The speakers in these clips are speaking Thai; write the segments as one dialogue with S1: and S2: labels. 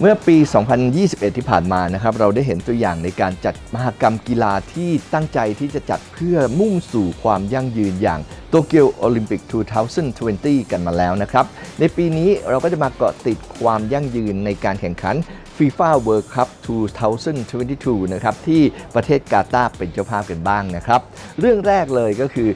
S1: เมื่อปี 2021 ที่ผ่านมานะครับ เราได้เห็นตัวอย่างในการจัดมหกรรมกีฬาที่ตั้งใจที่จะจัดเพื่อมุ่งสู่ความยั่งยืนอย่างโตเกียวโอลิมปิก 2020 กันมาแล้วนะครับ ในปีนี้เราก็จะมาเกาะติดความยั่งยืนในการแข่งขัน FIFA World Cup 2022 นะครับ ที่ประเทศกาตาร์เป็นเจ้าภาพกันบ้างนะครับ เรื่องแรกเลยก็คือ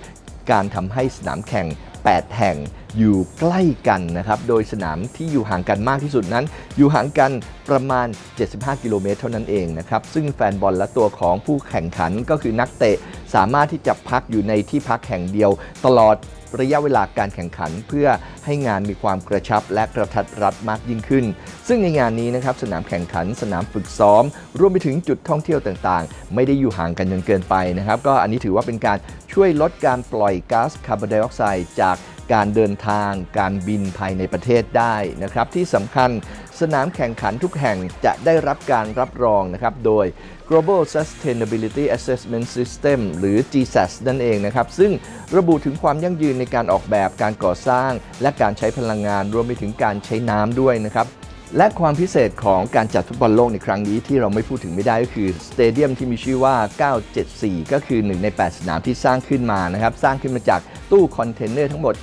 S1: การทำให้สนามแข่ง 8 แห่งอยู่ใกล้กันนะครับ โดยสนามที่อยู่ห่างกันมากที่สุดนั้น อยู่ห่างกันประมาณ 75 กิโลเมตรเท่านั้นเองนะครับ ซึ่งแฟนบอลและตัวของผู้แข่งขันก็คือนักเตะ สามารถที่จะพักอยู่ในที่พักแห่งเดียว ตลอดระยะเวลาการแข่งขันเพื่อให้งานมีความกระชับและกระทัดรัดมากยิ่งขึ้น ซึ่งในงานนี้นะครับสนามแข่งขันสนามฝึกซ้อม รวมไปถึงจุดท่องเที่ยวต่างๆ ไม่ได้อยู่ห่างกันจนเกินไปนะครับ ก็อันนี้ถือว่าเป็นการช่วยลดการปล่อยก๊าซคาร์บอนไดออกไซด์จากการเดินทาง การบินภายในประเทศได้นะครับ ที่สำคัญ สนามแข่งขันทุกแห่งจะได้รับการรับรองนะครับ โดย Global Sustainability Assessment System หรือ GSAS นั่นเองนะครับ ซึ่งระบุถึงความยั่งยืนในการออกแบบการก่อสร้าง และการใช้พลังงานรวมไปถึงการใช้น้ำด้วยนะครับ และความพิเศษของการจัดฟุตบอลโลกในครั้งนี้ที่เราไม่พูดถึงไม่ได้ก็คือสเตเดียมที่มีชื่อว่า 974 ก็คือ1ใน 8 สนามที่สร้างขึ้นมานะครับ สร้างขึ้นมาจากตู้คอนเทนเนอร์ทั้งหมด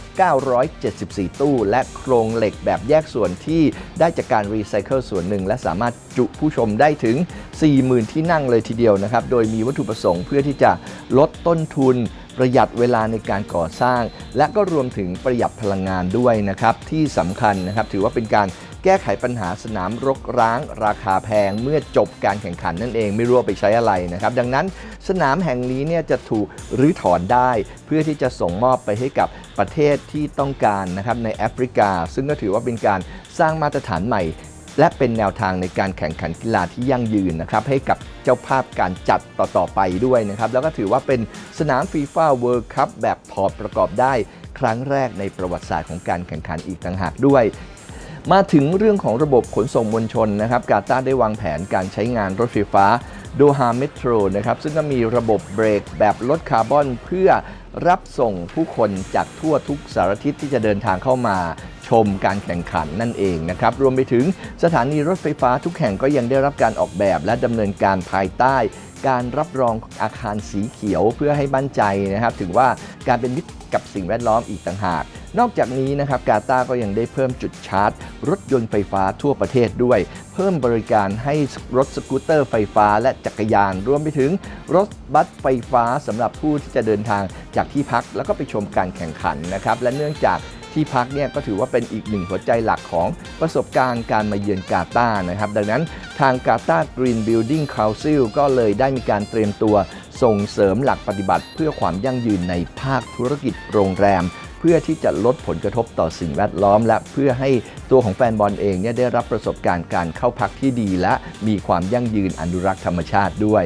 S1: 974 ตู้ และโครงเหล็กแบบแยกส่วนที่ได้จากการรีไซเคิลส่วนหนึ่ง และสามารถจุผู้ชมได้ถึง 40,000 ที่นั่งเลยทีเดียวนะครับ โดยมีวัตถุประสงค์เพื่อที่จะลดต้นทุนประหยัดเวลาในการก่อสร้าง และก็รวมถึงประหยัดพลังงานด้วยนะครับที่สำคัญนะครับถือว่าเป็นการ แก้ไขปัญหาสนามรกร้าง ราคาแพงเมื่อจบการแข่งขันนั่นเองไม่รู้ไปใช้อะไรนะครับ ดังนั้นสนามแห่งนี้เนี่ยจะถูกรื้อถอนได้ เพื่อที่จะส่งมอบไปให้กับประเทศที่ต้องการนะครับในแอฟริกา ซึ่งก็ถือว่าเป็นการสร้างมาตรฐานใหม่ และเป็นแนวทางในการแข่งขันกีฬาที่ยั่งยืนนะครับให้กับเจ้าภาพการจัดต่อๆไปด้วยนะครับแล้วก็ถือว่าเป็นสนามฟีฟ่าเวิลด์คัพแบบถอดประกอบได้ ครั้งแรกในประวัติศาสตร์ของการแข่งขันอีกต่างหากด้วย มาถึงเรื่องของระบบขนส่งมวลชนนะครับกาตาร์ได้วางแผนการใช้งานรถไฟฟ้าโดฮาเมโทรนะครับซึ่งก็มีระบบเบรกแบบลดคาร์บอนเพื่อรับส่งผู้คนจากทั่วทุกสารทิศที่จะเดินทางเข้ามาชมการแข่งขันนั่นเองนะครับ รวมไปถึงสถานีรถไฟฟ้าทุกแห่งก็ยังได้รับการออกแบบและดำเนินการภายใต้ การรับรองอาคารสีเขียวเพื่อให้มั่นใจนะครับ ถึงว่าการเป็นมิตรกับสิ่งแวดล้อมอีกต่างหาก นอกจากนี้นะครับกาตาร์ก็ยังได้เพิ่มจุดชาร์จ รถยนต์ไฟฟ้าทั่วประเทศด้วย เพิ่มบริการให้รถสกูตเตอร์ไฟฟ้าและจักรยาน รวมไปถึงรถบัสไฟฟ้าสำหรับผู้ที่จะเดินทางจากที่พักแล้วก็ไปชมการแข่งขันนะครับและเนื่องจากที่พักเนี่ยก็ถือว่าเป็นอีกหนึ่งหัวใจหลักของประสบการณ์การมาเยือนกาตาร์นะครับ ดังนั้นทางกาตาร์ Green Building Council ก็เลยได้มีการเตรียมตัวส่งเสริมหลักปฏิบัติเพื่อความยั่งยืนในภาคธุรกิจโรงแรม เพื่อที่จะลดผลกระทบต่อสิ่งแวดล้อม และเพื่อให้ตัวของแฟนบอลเองเนี่ยได้รับประสบการณ์การเข้าพักที่ดี และมีความยั่งยืนอนุรักษ์ธรรมชาติด้วย